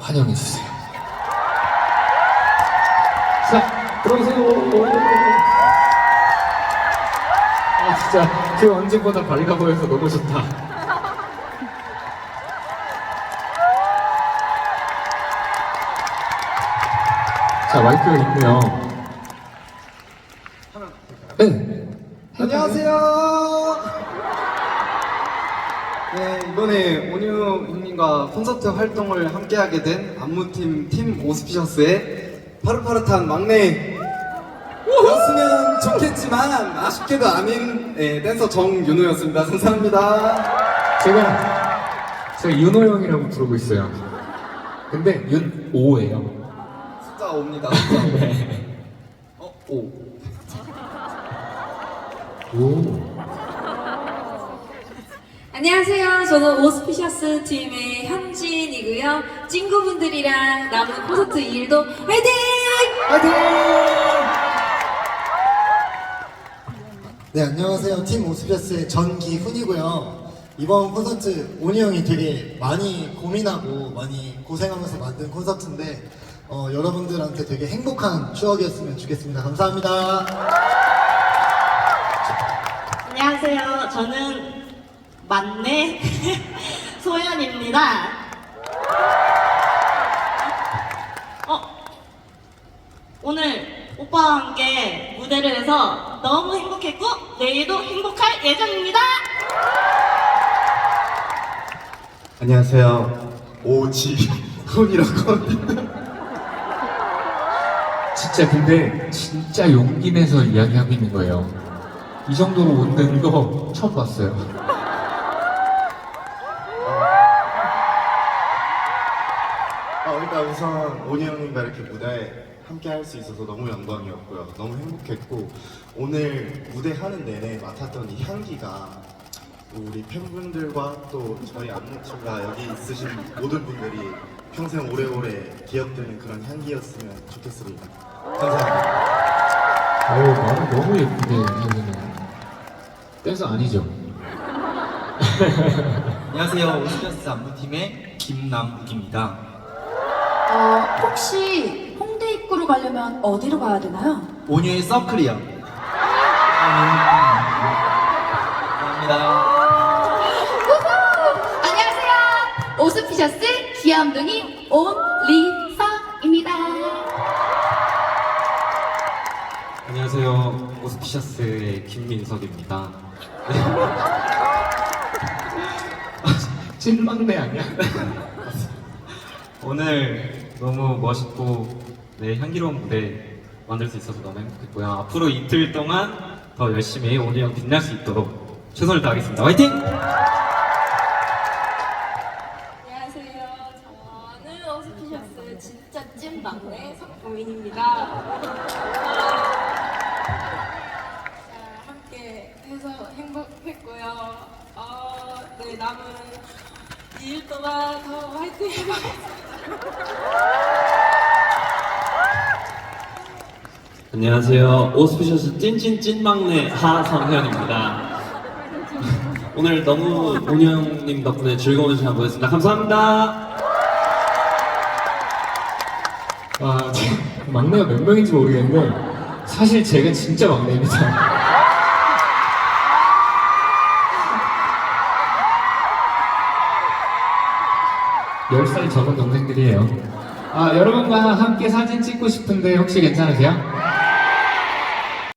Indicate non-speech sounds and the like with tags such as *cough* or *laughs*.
환영해 주세요. 자, 들어오세요. 아, 진짜 그 언제보다 밝아 보여서 너무 좋다. 자, 마이크가 있고요. 네. 안녕하세요. 네, 이번에 온유 형님과 콘서트 활동을 함께하게 된 안무팀 팀 오스피셔스의 파릇파릇한 막내 였으면 좋겠지만 아쉽게도 아닌 네, 댄서 정윤호였습니다. 감사합니다. 제가 제가 윤호 형이라고 부르고 있어요. 근데 윤오예요. 숫자 5입니다. 숫자 5. 어, 5. 오. 안녕하세요. 저는 오스피셔스 팀의 현진이고요. 친구분들이랑 남은 콘서트 일도 화이팅! 화이팅! 네, 안녕하세요. 팀 오스피어스의 전기훈이고요. 이번 콘서트 오니 형이 되게 많이 고민하고 많이 고생하면서 만든 콘서트인데 어, 여러분들한테 되게 행복한 추억이었으면 좋겠습니다. 감사합니다. 안녕하세요. 저는 만내 *laughs* 소연입니다. 어, 오늘 오빠와 함께 무대를 해서 너무 행복했고 내일도 행복할 예정입니다. 안녕하세요. 오지훈이라고 합니다. 진짜 근데 진짜 용기 내서 이야기하고 있는 거예요. 이 정도로 웃는 거 처음 봤어요. 어, 일단 우선 오니 형님과 이렇게 무대에 함께 할 수 있어서 너무 영광이었고요. 너무 행복했고 오늘 무대 하는 내내 맡았던 이 향기가 우리 팬분들과 또 저희 안무팀과 여기 있으신 모든 분들이 평생 오래오래 기억되는 그런 향기였으면 좋겠습니다. 감사합니다. 어우, 말을 너무 예쁘게 해주네요. 댄서 아니죠? 안녕하세요. 오스피셔스 안무팀의 김남욱입니다. 어, 혹시 홍대 입구로 가려면 어디로 가야 되나요? 온유의 서클이요. 감사합니다. 안녕하세요. 오스피셔스 귀염둥이 온리사입니다. 안녕하세요. 오스피셔스의 김민석입니다. 찐막내 아니야? 오늘 너무 멋있고 네, 향기로운 무대 만들 수 있어서 너무 행복했고요. 앞으로 이틀 동안 더 열심히 오늘 형 빛날 수 있도록 최선을 다하겠습니다. 화이팅! 안녕하세요. 저는 오스피셔스 진짜 찐 막내 석보인입니다. 자, 함께 해서 행복했고요. 어, 네, 남은 2일 동안 더 화이팅 해보겠습니다. 안녕하세요. 오스피셔스 찐찐찐 막내 하성현입니다. 오늘 너무 형님 덕분에 즐거운 시간 보냈습니다. 감사합니다. 와, 제- 막내가 몇 명인지 모르겠는데 사실 제가 진짜 막내입니다. 열살 적은 동생들이에요. 아, 여러분과 함께 사진 찍고 싶은데 혹시 괜찮으세요?